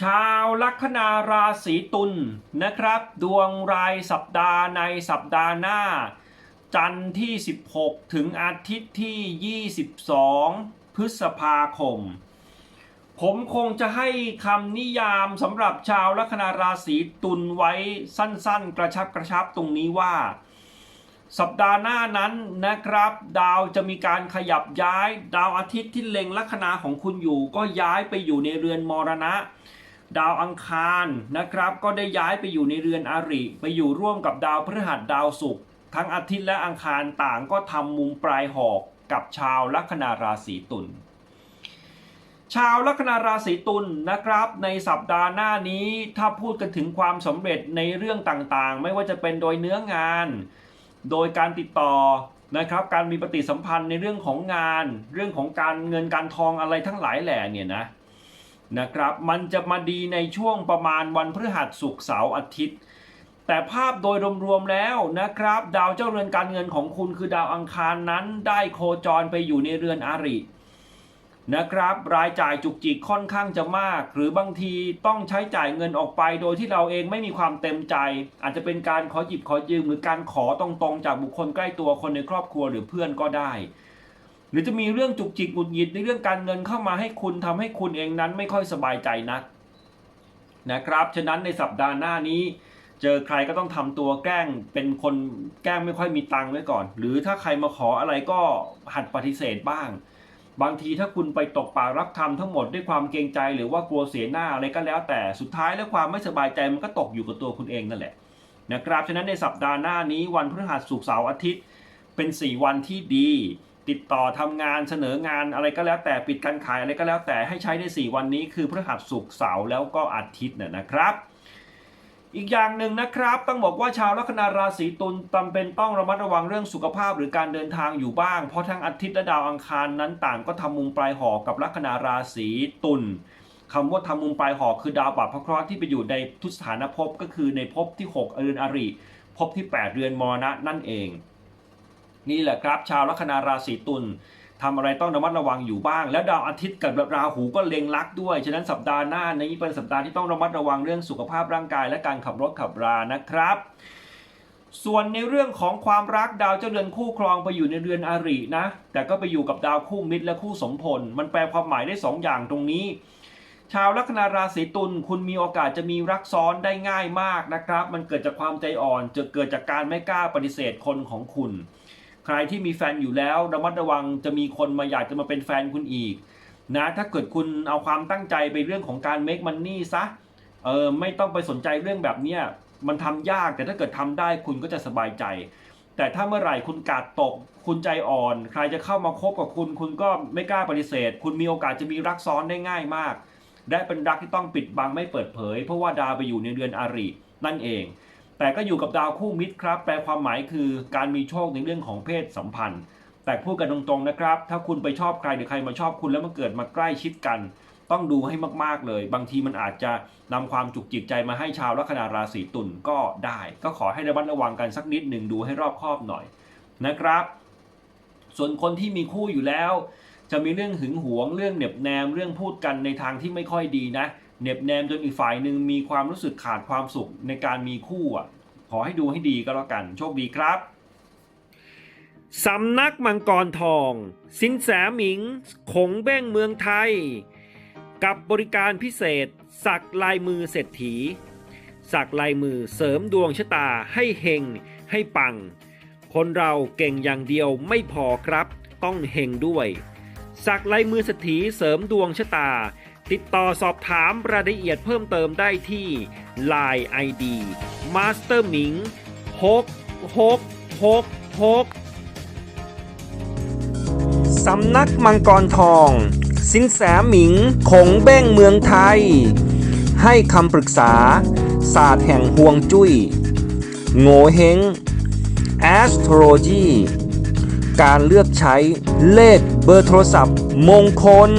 ชาวลัคนาราศีตุลนะครับ ดวงรายสัปดาห์ในสัปดาห์หน้า จันทร์ที่ 16 ถึงอาทิตย์ที่ 22 พฤษภาคม ผมคงจะให้คำนิยามสำหรับชาวลัคนาราศีตุลไว้สั้นๆ กระชับกระชับตรงนี้ว่า สัปดาห์หน้านั้นนะครับ ดาวจะมีการขยับย้าย ดาวอาทิตย์ที่เล็งลัคนาของคุณอยู่ ก็ย้ายไปอยู่ในเรือนมรณะ ดาวอังคารนะครับก็ได้ย้ายไปอยู่ในเรือนอริไปอยู่ร่วมกับดาวพฤหัสดาวศุกร์ทั้งอาทิตย์และอังคารต่างก็ทำมุมปลายหอกกับชาวลัคนาราศีตุลชาวลัคนาราศีตุลนะครับ ในสัปดาห์หน้านี้ถ้าพูดกันถึงความสำเร็จในเรื่องต่างๆ ไม่ว่าจะเป็นโดยเนื้องาน โดยการติดต่อนะครับ การมีปฏิสัมพันธ์ในเรื่องของงาน เรื่องของการเงินการทองอะไรทั้งหลายแหล่เนี่ยนะ นะครับ มันจะมาดีในช่วงประมาณวันพฤหัสศุกร์เสาร์อาทิตย์ แต่ภาพโดยรวมๆแล้วนะครับ ดาวเจ้าเรือนการเงินของคุณคือดาวอังคารนั้นได้โคจรไปอยู่ในเรือนอารินะครับ รายจ่ายจุกจิกค่อนข้างจะมาก หรือบางทีต้องใช้จ่ายเงินออกไป โดยที่เราเองไม่มีความเต็มใจ อาจจะเป็นการขอหยิบขอยืมหรือการขอตรงๆ จากบุคคลใกล้ตัวคนในครอบครัวหรือเพื่อนก็ได้ หรือจะมีเรื่องจุกจิกหงุดหงิดในเรื่องการเงินเข้ามาให้คุณทำให้คุณเองนั้นไม่ค่อยสบายใจนักนะครับ ฉะนั้นในสัปดาห์หน้านี้ เจอใครก็ต้องทำตัวแกล้งเป็นคนแกล้งไม่ค่อยมีตังค์ไว้ก่อน หรือถ้าใครมาขออะไรก็หัดปฏิเสธบ้าง บางทีถ้าคุณไปตกปากรับคำทั้งหมดด้วยความเกรงใจหรือว่ากลัวเสียหน้าอะไรก็แล้ว แต่สุดท้ายแล้วความไม่สบายใจมันก็ตกอยู่กับตัวคุณเองนั่นแหละนะครับ ฉะนั้นในสัปดาห์หน้านี้วันพฤหัสศุกร์เสาร์อาทิตย์เป็น 4 วันที่ดี ติดต่อทำงานเสนองานอะไรก็แล้วแต่ปิดการขายอะไรก็แล้วแต่ให้ใช้ใน 4 วันนี้คือพฤหัสศุกร์เสาร์แล้วก็อาทิตย์น่ะนะครับ อีกอย่างหนึ่งนะครับต้องบอกว่าชาวลัคนาราศีตุลจำเป็นต้องระมัดระวังเรื่องสุขภาพหรือการเดินทางอยู่บ้าง เพราะทั้งอาทิตย์และดาวอังคารนั้นต่างก็ทำมุมปลายหอกกับลัคนาราศีตุลคำว่าทำมุมปลายหอกคือดาวบาปพระเคราะห์ที่ไปอยู่ในทุสถานภพก็คือในภพที่ 6 เรือนอริภพที่ 8 เรือนมรณะนั่นเอง นี่แหละครับ ชาวลัคนาราศีตุลทำอะไรต้องระมัดระวังอยู่บ้าง แล้วดาวอาทิตย์กับราหูก็เล็งลักด้วย ฉะนั้นสัปดาห์หน้านี้เป็นสัปดาห์ที่ต้องระมัดระวังเรื่องสุขภาพร่างกาย และการขับรถขับรานะครับ ส่วนในเรื่องของความรักดาวเจ้าเรือนคู่ครองไปอยู่ในเรือนอารินะ แต่ก็ไปอยู่กับดาวคู่มิตรและคู่สมพล มันแปลความหมายได้สองอย่างตรงนี้ชาวลัคนาราศีตุลคุณมีโอกาสจะมีรักซ้อนได้ง่ายมากนะครับ มันเกิดจากความใจอ่อนจะเกิดจากการไม่กล้าปฏิเสธคนของคุณ ใครที่มีแฟนอยู่แล้วระมัดระวังจะมีคนมาอยากจะมาเป็นแฟนคุณอีกนะถ้าเกิดคุณเอาความตั้งใจไปเรื่องของการ make money ซะเออไม่ต้องไปสนใจเรื่องแบบเนี้ยมันทำยากแต่ถ้าเกิดทำได้คุณก็จะสบายใจ แต่ถ้าเมื่อไหร่คุณกาดตก คุณใจอ่อน ใครจะเข้ามาคบกับคุณ คุณก็ไม่กล้าปฏิเสธ คุณมีโอกาสจะมีรักซ้อนได้ง่ายมากและเป็นรักที่ต้องปิดบังไม่เปิดเผย เพราะว่าดาวไปอยู่ในเรือนอารินั่นเอง แต่ก็อยู่กับดาวคู่มิตรครับ แปลความหมายคือการมีโชคในเรื่องของเพศสัมพันธ์ แต่พูดกันตรงๆนะครับ ถ้าคุณไปชอบใครหรือใครมาชอบคุณแล้วมันเกิดมาใกล้ชิดกัน ต้องดูให้มากๆเลย บางทีมันอาจจะนำความจุกจิกใจมาให้ชาวลัคนาราศีตุลก็ได้ ก็ขอให้ระมัดระวังกันสักนิดหนึ่งดูให้รอบคอบหน่อยนะครับ ส่วนคนที่มีคู่อยู่แล้ว จะมีเรื่องหึงหวงเรื่องเหน็บแนมเรื่องพูดกันในทางที่ไม่ค่อยดีนะ เหน็บแนมจนอีกฝ่ายหนึ่งมีความรู้สึกขาดความสุขในการมีคู่อะ ขอให้ดูให้ดีก็แล้วกัน โชคดีครับสำนักมังกรทอง สินแสหมิงขงเบ้งเมืองไทย กับบริการพิเศษ สักลายมือเศรษฐี สักลายมือเสริมดวงชะตาให้เฮงให้ปัง คนเราเก่งอย่างเดียวไม่พอครับ ต้องเฮงด้วย สักลายมือเศรษฐีเสริมดวงชะตา ติดต่อสอบถามรายละเอียดเพิ่มเติมได้ที่ Line ID Master หมิง6 6 6 6 สำนักมังกรทอง สินแสหมิงขงเบ้งเมืองไทย ให้คำปรึกษา ศาสตร์แห่งห่วงจุย้ย โง่เฮง astrology การเลือกใช้เลขเบอร์โทรศัพท์มงคล